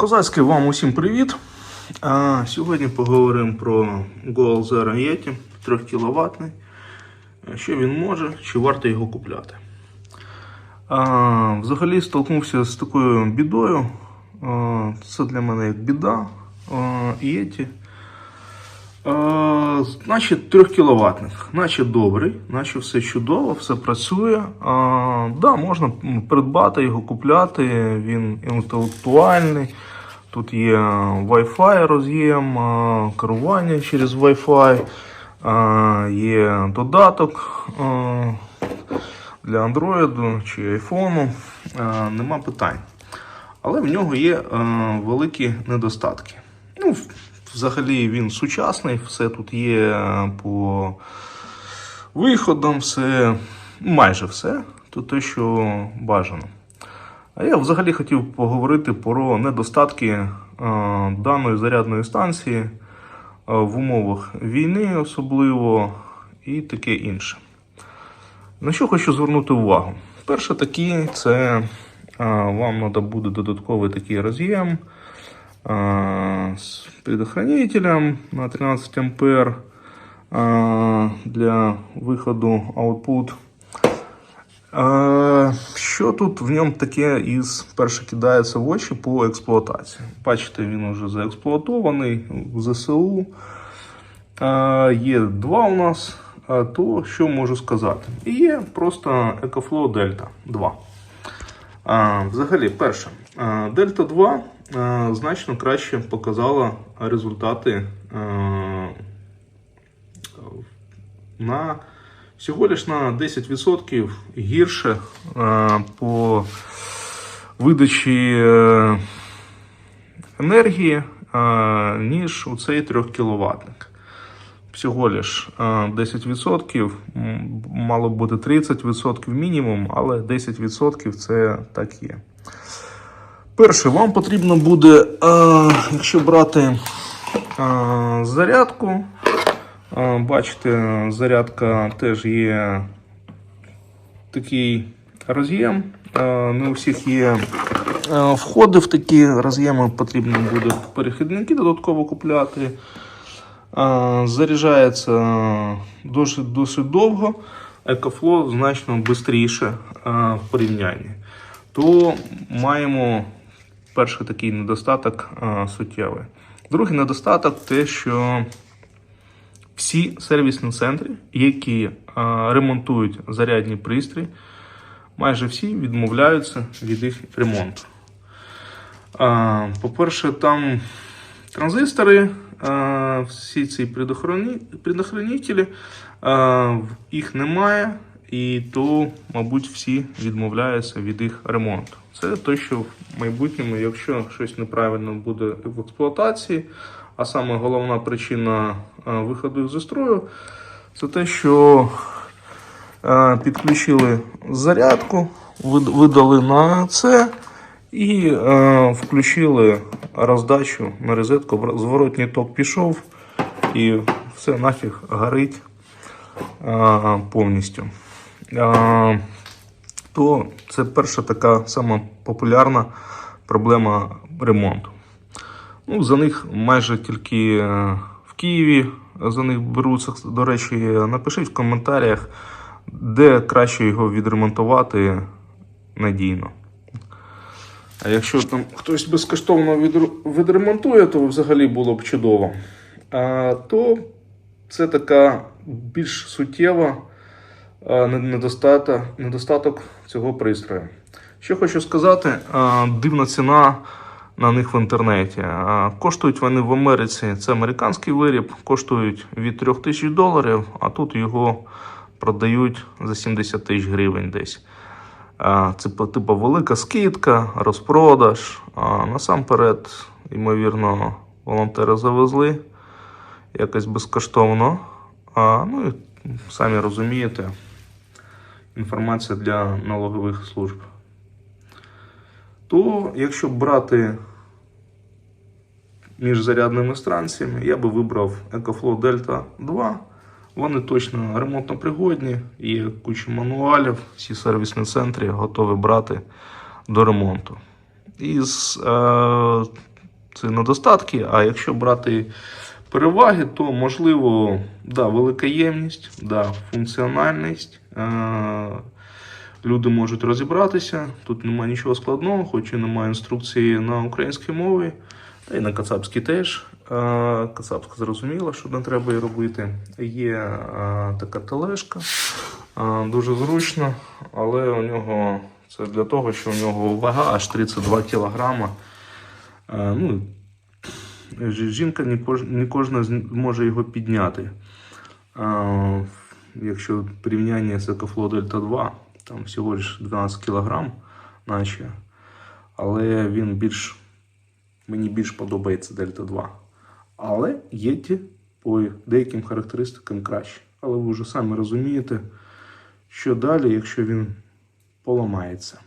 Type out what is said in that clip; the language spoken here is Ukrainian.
Козацький вам усім привіт. А, сьогодні поговоримо про Goal Zero Yeti 3 кВт. Що він може, чи варто його купляти. А, взагалі столкнувся з такою бідою. А, це для мене як біда. Yeti. Значить 3 кВт, наче добрий, наче все чудово, все працює. А, да, можна придбати його, купляти, він інтелектуальний. Тут є Wi-Fi роз'єм, керування через Wi-Fi, є додаток для Android чи iPhone. Нема питань. Але в нього є великі недостатки. Ну, взагалі він сучасний, все тут є е, по виходам, все, майже все, то те, що бажано. А я взагалі хотів поговорити про недостатки е, даної зарядної станції е, в умовах війни, особливо, і таке інше. На що хочу звернути увагу? Перше такі, це е, вам треба буде додатковий такий роз'єм з предохранителем на 13 ампер для виходу output. Що тут в ньому таке із перше кидається в очі по експлуатації? Бачите, він вже заексплуатований в ЗСУ. Є два у нас. То що можу сказати? І є просто EcoFlow Delta 2. А, взагалі, перше, Delta 2 а, значно краще показала результати на всього лиш на 10% гірше а, по видачі е, енергії, а, ніж у цей 3 кВт. Всього лиш е, 10%, мало б бути 30% мінімум, але 10% це так є. Перше, вам потрібно буде, е, якщо брати е, зарядку, е, бачите, зарядка теж є такий роз'єм. Не у всіх є входи в такі роз'єми, потрібно буде перехідники додатково купляти. Заряджається досить, досить довго, екофло значно швидше в порівнянні. То маємо перший такий недостаток суттєвий. Другий недостаток те, що всі сервісні центри, які ремонтують зарядні пристрої, майже всі відмовляються від їх ремонту. По-перше, там транзистори, всі ці предохранителі, їх немає, і то, мабуть, всі відмовляються від їх ремонту. Це те, що в майбутньому, якщо щось неправильно буде в експлуатації, а саме головна причина виходу зі строю, це те, що Е, підключили зарядку, видали на це і е, включили роздачу на розетку. Зворотній ток пішов і все нафіг горить е, повністю. Е, то це перша така сама популярна проблема ремонту. Ну, за них майже тільки е, Києві за них беруться. До речі, напишіть в коментарях, де краще його відремонтувати надійно. А якщо там хтось безкоштовно відремонтує, то взагалі було б чудово. А, то це така більш суттєва недостаток, цього пристрою. Що хочу сказати, дивна ціна на них в інтернеті. Коштують вони в Америці, це американський виріб, коштують від 3 тисяч доларів, а тут його продають за 70 тисяч гривень десь. Це типу велика скидка, розпродаж. А насамперед, ймовірно, волонтери завезли якось безкоштовно. А, ну і самі розумієте, інформація для налогових служб. То, якщо брати між зарядними станціями, я би вибрав EcoFlow Delta 2. Вони точно ремонтно пригодні, є куча мануалів, всі сервісні центри готові брати до ремонту. Із е, це недостатки. А якщо брати переваги, то можливо, да, велика ємність, да, функціональність. Е- люди можуть розібратися. Тут немає нічого складного, хоч і немає інструкції на українській мові, та й на кацапській теж. Кацапська зрозуміла, що не треба її робити. Є така тележка, дуже зручно, але у нього це для того, що у нього вага аж 32 кілограма. Е, Ну, жінка не, кожна може його підняти. Якщо порівняння з Екофло Дельта 2, там всього лиш 12 кг, наче. Але він більш, мені більш подобається Дельта 2. Але Єті по деяким характеристикам краще. Але ви вже самі розумієте, що далі, якщо він поламається.